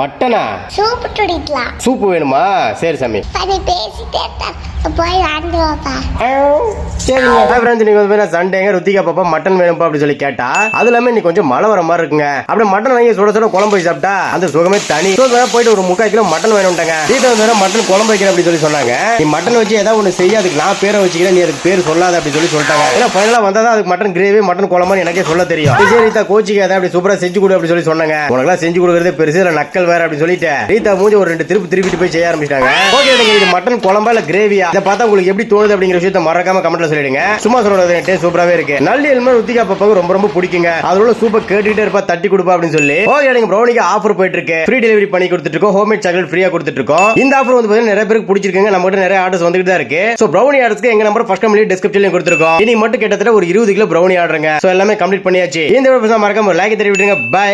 மட்டனா? Soup துடிக்கலாம். Soup வேணுமா? சரி சாமி. பண்ணி பேசிட்டே. போய் வாங்கிடுவாப்பா சரிங்க நீங்க வந்து சண்டேங்க ருத்திகா பாப்பா மட்டன் வேணும்ப்பா அப்படி சொல்லி கேட்டா அது இல்லாம இன்னைக்கு கொஞ்சம் மழை வர மாதிரி இருக்குங்க. அப்படியே மட்டன் வாங்கி சுட சுட குழம்பு வச்சு சாப்பிட்டா அந்த சுகமே தனி. போயிட்டு ஒரு முக்கால் கிலோ மட்டன் வேணும்ட்டாங்க. வீட்டில் வந்து மட்டன் குழம்பு வைக்கிறேன் அப்படி சொல்லி சொன்னாங்க. நீ மட்டன் வச்சு ஏதாவது ஒன்று செய்ய அதுக்கு நான் பேரை வச்சுக்கிறேன் நீ அதுக்கு பேர் சொல்லாத அப்படி சொல்லி சொல்லிட்டாங்க. ஏன்னா ஃபைனலாக வந்தா தான் அதுக்கு மட்டன் கிரேவி மட்டன் குழம்புன்னு எனக்கே சொல்ல தெரியும். சரி ரீதா கோச்சிக்கு அதை அப்படி சூப்பரா செஞ்சு கொடு அப்படி சொல்லி சொன்னாங்க. உனக்கெல்லாம் செஞ்சு கொடுக்கறது பெருசு இல்ல நக்கல் வேற அப்படி சொல்லிட்டு ரீதா மூஞ்சி ஒரு ரெண்டு திருப்பி திருப்பிட்டு போய் செய்ய ஆரம்பிச்சிட்டாங்க. ஓகே நீங்க இது மட்டன் குழம்பா இல்ல கிரேவியா இதை பார்த்தா உங்களுக்கு எப்படி தோணுது அப்படிங்கிற விஷயத்த மறக்காம கமெண்ட்ல சொல்லிடுங்க. சும்மா சொல்றது டேஸ்ட் சூப்பராவே இருக்கு. நல்லி எலுமே ருத்திகா பாப்பாவுக்கு ரொம்ப ரொம்ப பிடிக்குங்க. அதோட சூப்பர் கேட்டுட்டே இருப்பா தட்டி கொடுப்பா அப்படின்னு சொல்லி. ஓகே நீங்க ப்ரௌனிக்கு ஆஃபர் போயிட்டு இருக்கு. ஃப்ரீ டெலிவரி பண்ணி கொடுத்துட்டு இருக்கோம். ஹோம்மேட் சாக்லேட் ஃப்ரீயா கொடுத்துட்டு இருக்கோம். இந்த ஆஃபர் வந்து பாத்தீங்கன்னா நிறைய பேருக்கு பிடிச்சிருக்குங்க. நம்ம கிட்ட நிறைய ஆர்டர்ஸ் வந்துட்டு தான் இருக்கு. சோ ப்ரௌனி ஆர்டர்ஸ்க்கு எங்க நம்பர் ஃபர்ஸ்ட் கம்பெனி டிஸ்கிரிப்ஷன்ல கொடுத்துருக்கோம். இனி மட்டும் கிட்டத்தட்ட ஒரு இருபது கிலோ ப்ரௌனி ஆர்டருங்க சோ எல்லாமே கம்ப்ளீட் பண்ணியாச்சு. இந்த வீடியோ மறக்காம லைக் தெரிவிட்டுருங்க பை